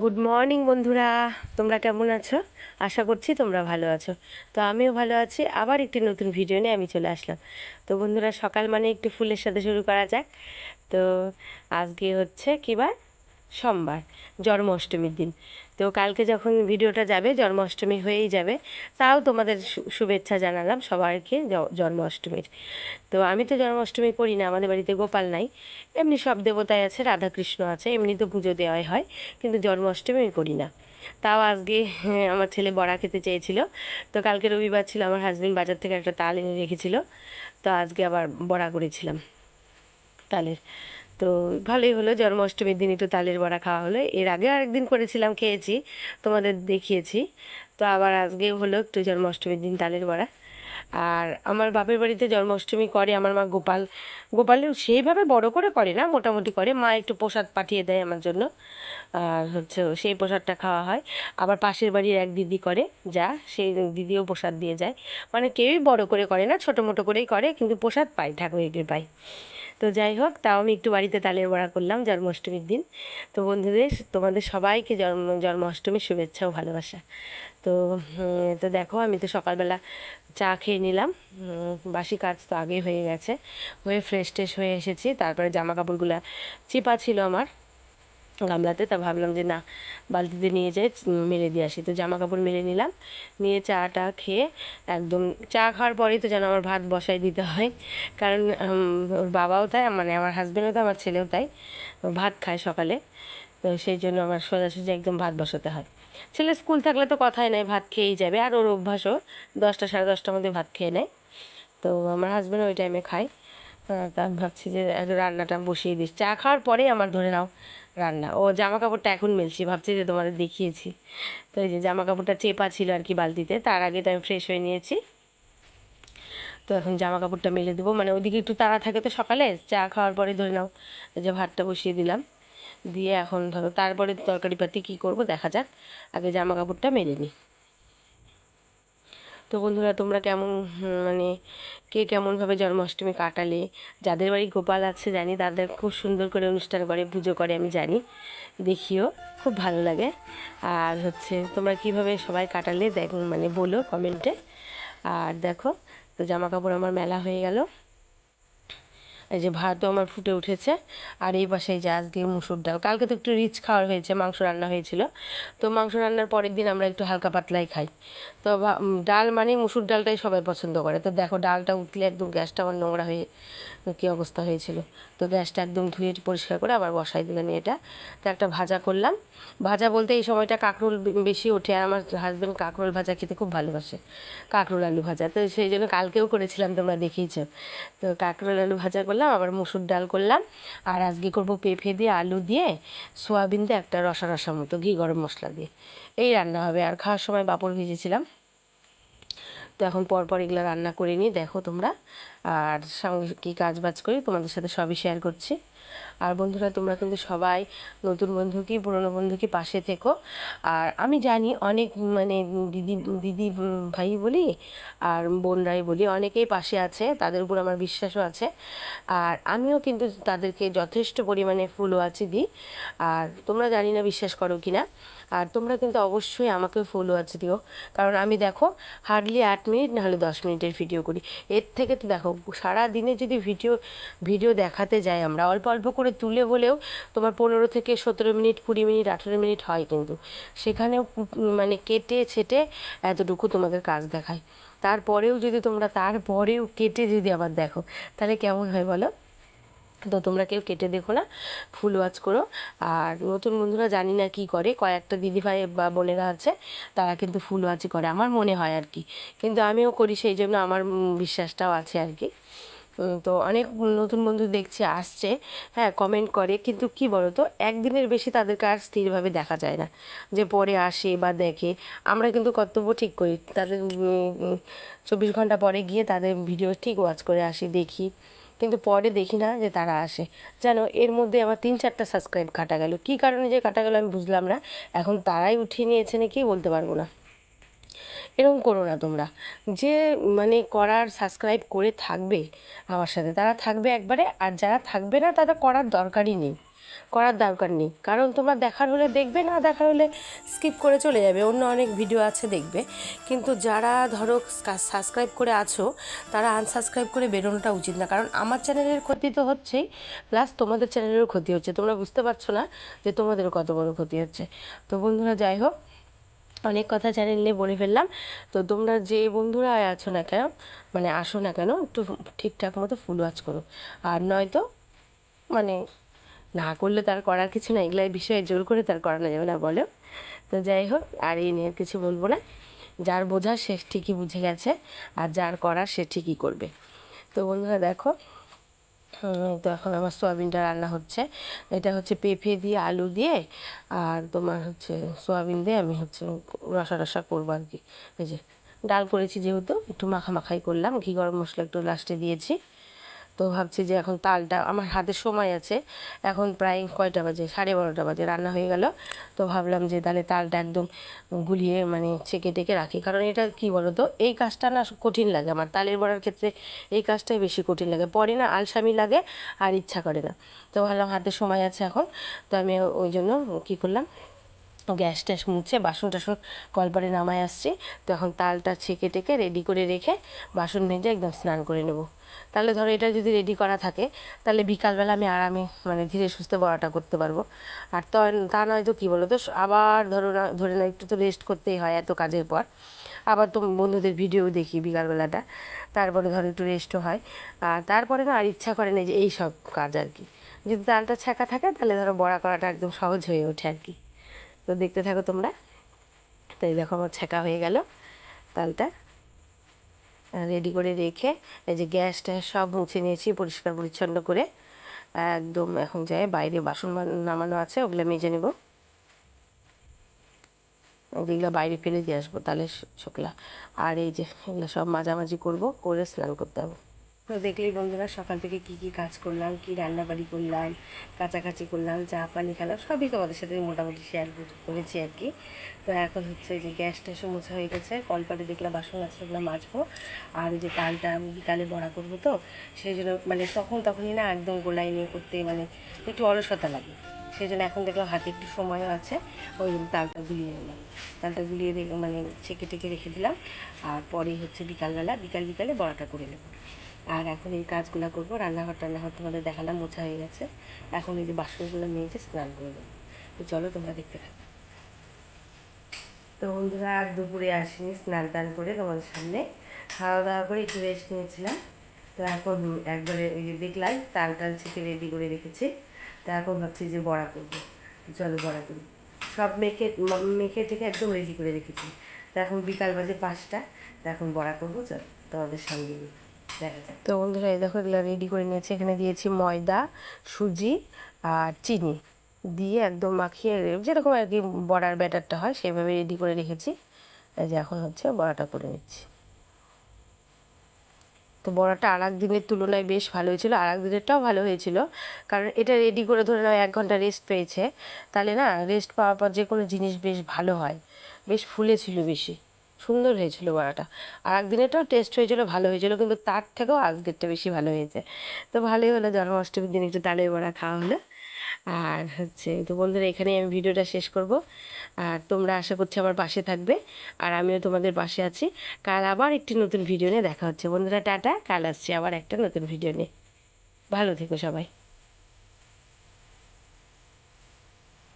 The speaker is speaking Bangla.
গুড মর্নিং বন্ধুরা। তোমরা কেমন আছো? আশা করছি তোমরা ভালো আছো। তো আমিও ভালো আছি। আবার একটি নতুন ভিডিও নিয়ে আমি চলে আসলাম। তো বন্ধুরা, সকাল মানে একটু ফুলের সাথে শুরু করা যাক। তো আজকে হচ্ছে কিবার সোমবার, জন্মাষ্টমীর দিন। তো কালকে যখন ভিডিওটা যাবে জন্মাষ্টমী হয়েই যাবে তাও তোমাদের শুভেচ্ছা জানালাম সবাইকে জন্মাষ্টমীর। তো আমি তো জন্মাষ্টমী করি না আমাদের বাড়িতে গোপাল নাই। এমনি সব দেবতাই আছে রাধাকৃষ্ণ আছে এমনি তো পুজো দেওয়াই হয় কিন্তু জন্মাষ্টমী করি না। তাও আজকে হ্যাঁ, আমার ছেলে বড়া খেতে চেয়েছিল। তো কালকে রবিবার ছিল আমার হাজবেন্ড বাজার থেকে একটা তাল এনে রেখেছিল। তো আজকে আবার বড়া করেছিলাম তালের। তো ভালোই হলো, জন্মাষ্টমীর দিন একটু তালের বড়া খাওয়া হলো। এর আগে আরেকদিন করেছিলাম, খেয়েছি, তোমাদের দেখিয়েছি। তো আবার আজকে হলো একটু জন্মাষ্টমীর দিন তালের বড়া। আর আমার বাপের বাড়িতে জন্মাষ্টমী করে, আমার মা গোপাল, গোপালেও সেইভাবে বড় করে করে না, মোটামুটি করে। মা একটু প্রসাদ পাঠিয়ে দেয় আমার জন্য। আর হচ্ছে সেই প্রসাদটা খাওয়া হয়। আবার পাশের বাড়ির এক দিদি করে, যা সেই দিদিও প্রসাদ দিয়ে যায়। মানে কেউই বড় করে করে না, ছোটো মোটো করেই করে, কিন্তু প্রসাদ পায় ঠাকুরের পায়। তো যাই হোক, তাও আমি একটু বাড়িতে তালের বড়া করলাম জন্মাষ্টমীর দিন। তো বন্ধুদের, তোমাদের সবাইকে জন্ম, জন্মাষ্টমীর শুভেচ্ছা ও ভালোবাসা। তো তো দেখো, আমি তো সকালবেলা চা খেয়ে নিলাম। বাসি কাজ তো আগেই হয়ে গেছে। হয়ে ফ্রেশ ট্রেশ হয়ে এসেছি। তারপরে জামা কাপড়গুলো চিপা ছিল আমার। গামলাতে, তা ভাবলাম যে না, বালতিতে নিয়ে যাই মেলে দিয়ে আসি। তো জামা কাপড় মেলে নিলাম, নিয়ে চা টা খেয়ে একদম চা খাওয়ার পরেই তো যেন আমার ভাত বসাই দিতে হয়। কারণ ওর বাবাও তাই মানে আমার হাজবেন্ডও তাই, আমার ছেলেও তাই ভাত খায় সকালে। তো সেই জন্য আমার সোজাসুজি একদম ভাত বসাতে হয়। ছেলে স্কুল থাকলে তো কথাই নাই, ভাত খেয়েই যাবে। আর ওর অভ্যাসও, দশটা, সাড়ে দশটার মধ্যে ভাত খেয়ে নেয়। তো আমার হাজবেন্ড ওই টাইমে খায়। তা আমি ভাবছি যে রান্নাটা বসিয়ে দিস চা খাওয়ার পরেই আমার ধরে নাও রান্না। ও জামা কাপড়টা এখন মেলছি, ভাবছি যে তোমাদের দেখিয়েছি। তো এই যে জামা কাপড়টা চেপা ছিল আর কি বালতিতে, তার আগে তো আমি ফ্রেশ হয়ে নিয়েছি। তো এখন জামা কাপড়টা মেলে দেবো। মানে ওইদিকে একটু তাড়া থাকে তো সকালে, চা খাওয়ার পরে ধরে নাও যে ভাতটা বসিয়ে দিলাম। দিয়ে এখন ধরো তারপরে তরকারি পাতি কী করব দেখা যাক। আগে জামা কাপড়টা মেলে নিই তো বন্ধুরা, তোমরা কেমন মানে কে কেমনভাবে জন্মাষ্টমী কাটালে? যাদের বাড়ি গোপাল আছে, জানি, তাদের খুব সুন্দর করে অনুষ্ঠান করে, পুজো করে, আমি জানি। দেখিও, খুব ভালো লাগে। আর হচ্ছে, তোমরা কীভাবে সবাই কাটালে, দেখ মানে বলো কমেন্টে আর দেখো, তো জামা কাপড় আমার মেলা হয়ে গেল। এই যে ভাতও আমার ফুটে উঠেছে। আর এই পাশে এই যে আজকে মুসুর ডাল। কালকে তো একটু রিচ খাওয়ার হয়েছে, মাংস রান্না হয়েছিল। তো মাংস রান্নার পরের দিন আমরা একটু হালকা পাতলাই খাই। তো ডাল মানে মুসুর ডালটাই সবাই পছন্দ করে। তো দেখো ডালটা উঠলে একদম গ্যাসটা আমার নোংরা হয়ে, কী অবস্থা হয়েছিল। তো গ্যাসটা একদম ধুয়ে পরিষ্কার করে আবার বসাই দিলাম এটা। তো একটা ভাজা করলাম। ভাজা বলতে এই সময়টা কাঁকরোল বেশি ওঠে আর আমার হাজব্যান্ড কাঁকরোল ভাজা খেতে খুব ভালোবাসে, কাঁকরোল আলু ভাজা। তো সেই জন্য কালকেও করেছিলাম, তোমরা দেখেইছ। তো কাঁকরোল আলু ভাজা করলাম, আবার মুসুর ডাল করলাম। আর আজকে করব পেঁপে দিয়ে, আলু দিয়ে, সোয়াবিন দিয়ে একটা রসা রসা মতো ঘি, গরম মশলা দিয়ে। এই রান্না হবে। আর খাওয়ার সময় পাঁপড় ভেজেছিলাম। তো এখন পরপর এগুলো রান্না করে নিই। দেখো তোমরা। আর সঙ্গে কী কাজ বাজ করি, তোমাদের সাথে সবই শেয়ার করছি। আর বন্ধুরা, তোমরা কিন্তু সবাই নতুন বন্ধু কি, পুরনো বন্ধু কি পাশে থেকো। আর আমি জানি অনেক মানে দিদি দিদি ভাই বলি আর বোনরাই বলি অনেকেই পাশে আছে, তাদের উপর আমার বিশ্বাসও আছে। আর আমিও কিন্তু তাদেরকে যথেষ্ট পরিমাণে ফলোয়ার্স দিই আর তোমরা জানি না বিশ্বাস করো কি না আর তোমরা কিন্তু অবশ্যই আমাকে ফলোয়ার্স দিও। কারণ আমি দেখো হার্ডলি আট মিনিট নাহলে দশ মিনিটের ভিডিও করি। এর থেকে তো দেখো সারা দিনে যদি ভিডিও ভিডিও দেখাতে যাই আমরা, অল্প অল্প করে তুলে বলেও তোমার পনেরো থেকে সতেরো মিনিট, কুড়ি মিনিট, আঠেরো মিনিট হয় কিন্তু। সেখানেও মানে কেটে ছেটে এতটুকু তোমাদের কাজ দেখায়। তারপরেও যদি তোমরা, তারপরেও কেটে যদি আবার দেখো, তাহলে কেমন হয় বলো? তো তোমরা কেউ কেটে দেখো না, ফুল ওয়াচ করো। আর নতুন বন্ধুরা জানি না কী করে, কয়েকটা দিদিভাই বা বোনেরা আছে, তারা কিন্তু ফুল ওয়াচই করে। আমার মনে হয় আর কি। কিন্তু আমিও করি, সেই জন্য আমার বিশ্বাসটাও আছে আর কি। তো অনেক নতুন বন্ধু দেখছি, আসছে। হ্যাঁ কমেন্ট করে। কিন্তু কি বলো তো একদিনের বেশি তাদেরকে আর স্থিরভাবে দেখা যায় না। যে পরে আসে বা দেখে। আমরা কিন্তু কর্তব্য ঠিক করি। তাদের চব্বিশ ঘণ্টা পরে গিয়ে তাদের ভিডিও ঠিক ওয়াচ করে আসি, দেখি। কিন্তু পরে দেখি না যে তারা আসে। জানো এর মধ্যে আমার তিন চারটা সাবস্ক্রাইব কাটা গেল। কী কারণে যে কাটা গেল আমি বুঝলাম না। এখন তারাই উঠিয়ে নিয়েছে নাকি বলতে পারব না। এরকম করো না তোমরা। যে মানে করার সাবস্ক্রাইব করে থাকবে আমার সাথে, তারা থাকবে একবারে, আর যারা থাকবে না তাদের করার দরকারই নেই। করার দরকার নেই। কারণ তোমরা দেখার হলে দেখবে, না দেখার হলে স্কিপ করে চলে যাবে, অন্য অনেক ভিডিও আছে দেখবে। কিন্তু যারা ধরো সাবস্ক্রাইব করে আছো, তারা আনসাবস্ক্রাইব করে বেরোনোটা উচিত না। কারণ আমার চ্যানেলের ক্ষতি তো হচ্ছেই প্লাস তোমাদের চ্যানেলেরও ক্ষতি হচ্ছে। তোমরা বুঝতে পারছ না যে তোমাদেরও কত বড় ক্ষতি হচ্ছে। তো বন্ধুরা, যাই হোক অনেক কথা চ্যানেল বলে ফেললাম। তো তোমরা যে বন্ধুরা আছো না কেন মানে আসো না কেন, একটু ঠিকঠাক মতো ফুল ওয়াচ করো। আর নয়তো মানে না করলে তার করার কিছু না এগুলো বিষয়ে জোর করে তার করানো যাবে না, বলো। তো যাই হোক, আর এই নিয়ে কিছু বলব না। যার বোঝা সে ঠিকই বুঝে গেছে, আর যার করার সে ঠিকই করবে। তো বন্ধুরা দেখো এখন আমার সোয়াবিনটা রান্না হচ্ছে। এটা হচ্ছে পেঁপে দিয়ে আলু দিয়ে আর তোমার হচ্ছে সোয়াবিন দিয়ে আমি হচ্ছে রসা রসা করব আর কি। এই যে ডাল করেছি যেহেতু, একটু মাখা মাখাই করলাম, ঘি গরম মশলা একটু লাস্টে দিয়েছি। তো ভাবছি যে এখন তালটা, আমার হাতে সময় আছে। এখন প্রায় কয়টা বাজে? সাড়ে বারোটা বাজে, রান্না হয়ে গেল। তো ভাবলাম যে তাহলে তালটা একদম গুলিয়ে মানে ছেঁকে টেকে রাখি। কারণ এটা কি বলো তো এই কাজটা না কঠিন লাগে আমার। তালের বড়ার ক্ষেত্রে এই কাজটাই বেশি কঠিন লাগে। পরে না আলসামি লাগে আর ইচ্ছা করে না। তো ভাবলাম হাতে সময় আছে এখন। তো আমি ওই জন্য কী করলাম? গ্যাস ট্যাস মুছে বাসন টাসন কলপারে নামায় আসছি। তো এখন তালটা ছেঁকে টেকে রেডি করে রেখে বাসন মেজে একদম স্নান করে নেব। তাহলে ধরো এটা যদি রেডি করা থাকে, তাহলে বিকালবেলা আমি আরামে মানে ধীরে সুস্থে বড়াটা করতে পারব। আর তো তা নয় তো কী বলো তো আবার ধরো না, ধরে না একটু তো রেস্ট করতেই হয় এত কাজের পর। আবার তো বন্ধুদের ভিডিও দেখি বিকালবেলাটা, তারপরে ধরো একটু রেস্টও হয়। আর তারপরে না আর ইচ্ছা করে না যে এই সব কাজ আর কি। যদি তালটা ছ্যাঁকা থাকে তাহলে ধরো বড়া করাটা একদম সহজ হয়ে ওঠে আর কি। তো দেখতে থাকো তোমরা। তো এই দেখো আমার ছেঁকা হয়ে গেল তালটা। রেডি করে রেখে, এই যে গ্যাস ট্যাস সব মুছে নিয়েছি, পরিষ্কার পরিচ্ছন্ন করে। একদম এখন যাই, বাইরে বাসন নামানো আছে, ওগুলো মেজে নেব। ওগুলো বাইরে ফেলে দিয়ে আসব, তাহলে শুকলা আর এই যে এগুলো সব মাঝামাঝি করব, করে স্নান করতে হবে। তো দেখলেই বন্ধুরা সকাল থেকে কি কি কাজ করলাম, কি রান্নাবাড়ি করলাম কাচাকাচি করলাম, চা, পানি খেলাম, সবই তোমাদের সাথে মোটামুটি শেয়ার করেছি আর কি। তো এখন হচ্ছে যে গ্যাস ট্যাসও মোছা হয়ে গেছে কলপারে দেখলাম বাসন আছে ওগুলো মাজবো, আর যে আমি বিকালে বড়া করব তো সেই জন্য মানে তখন তখনই না একদম গোলাই নিয়ে করতে মানে একটু অলসতা লাগে। সেই জন্য এখন দেখলাম হাতে একটু সময়ও আছে, ওই জন্য তালটা গুলিয়ে নিলাম। তালটা গুলিয়ে মানে ছেঁকে টেকে রেখে দিলাম, আর পরেই হচ্ছে বিকালবেলা, বিকাল বিকালে বড়াটা করে নেব। আর এখন এই কাজগুলো করব, রান্নাঘর টান্নাঘর তোমাদের দেখালাম, মোছা হয়ে গেছে। এখন এই যে বাসনগুলো নিয়েছে স্নান করে দেবো তো চলো তোমরা দেখতে থাকো। তো বন্ধুরা, আর দুপুরে আসিনি, স্নান টান করে তোমাদের সামনে। খাওয়া দাওয়া করে একটু রেস্ট নিয়েছিলাম। তো এখন একবারে ওই যে দেখলাই তাল টাল ছেঁকে রেডি করে রেখেছি। তো এখন ভাবছি যে বড়া করব। চলো বড়া করি। সব মেখে মেখে টেখে একদম রেডি করে রেখেছি। তো এখন বিকাল বাজে পাঁচটা, তো এখন বড়া করব, চল তোমাদের সঙ্গে যাক তো বন্ধুরা, এই দেখো এগুলো রেডি করে নিয়েছি। এখানে দিয়েছি ময়দা, সুজি আর চিনি দিয়ে একদম মাখিয়ে যেরকম আর কি বড়ার ব্যাটারটা হয়, সেভাবে রেডি করে রেখেছি। এই যে এখন হচ্ছে বড়াটা করে নিচ্ছি। তো বড়াটা আর দিনের তুলনায় বেশ ভালো হয়েছিল। আর দিনেরটাও ভালো হয়েছিল। কারণ এটা রেডি করে ধরে নাও, এক ঘণ্টা রেস্ট পেয়েছে। তাহলে না রেস্ট পাওয়ার পর যে কোনো জিনিস বেশ ভালো হয়। বেশ ফুলেছিল বেশি। সুন্দর হয়েছিল বড়াটা। আর এক দিনেরটাও টেস্ট হয়েছিল, ভালো হয়েছিল, কিন্তু তার থেকেও আজকেরটা বেশি ভালো হয়েছে। তো ভালোই হলো, জন্মাষ্টমীর দিন একটু তালের বড়া খাওয়া হলো। আর হচ্ছে, তো বন্ধুরা, এখানেই আমি ভিডিওটা শেষ করব। আর তোমরা আশা করছি আমার পাশে থাকবে। আর আমিও তোমাদের পাশে আছি। কাল আবার একটি নতুন ভিডিও নিয়ে দেখা হচ্ছে। বন্ধুরা, টাটা। কাল আসছি আবার একটা নতুন ভিডিও নিয়ে। ভালো থেকো সবাই।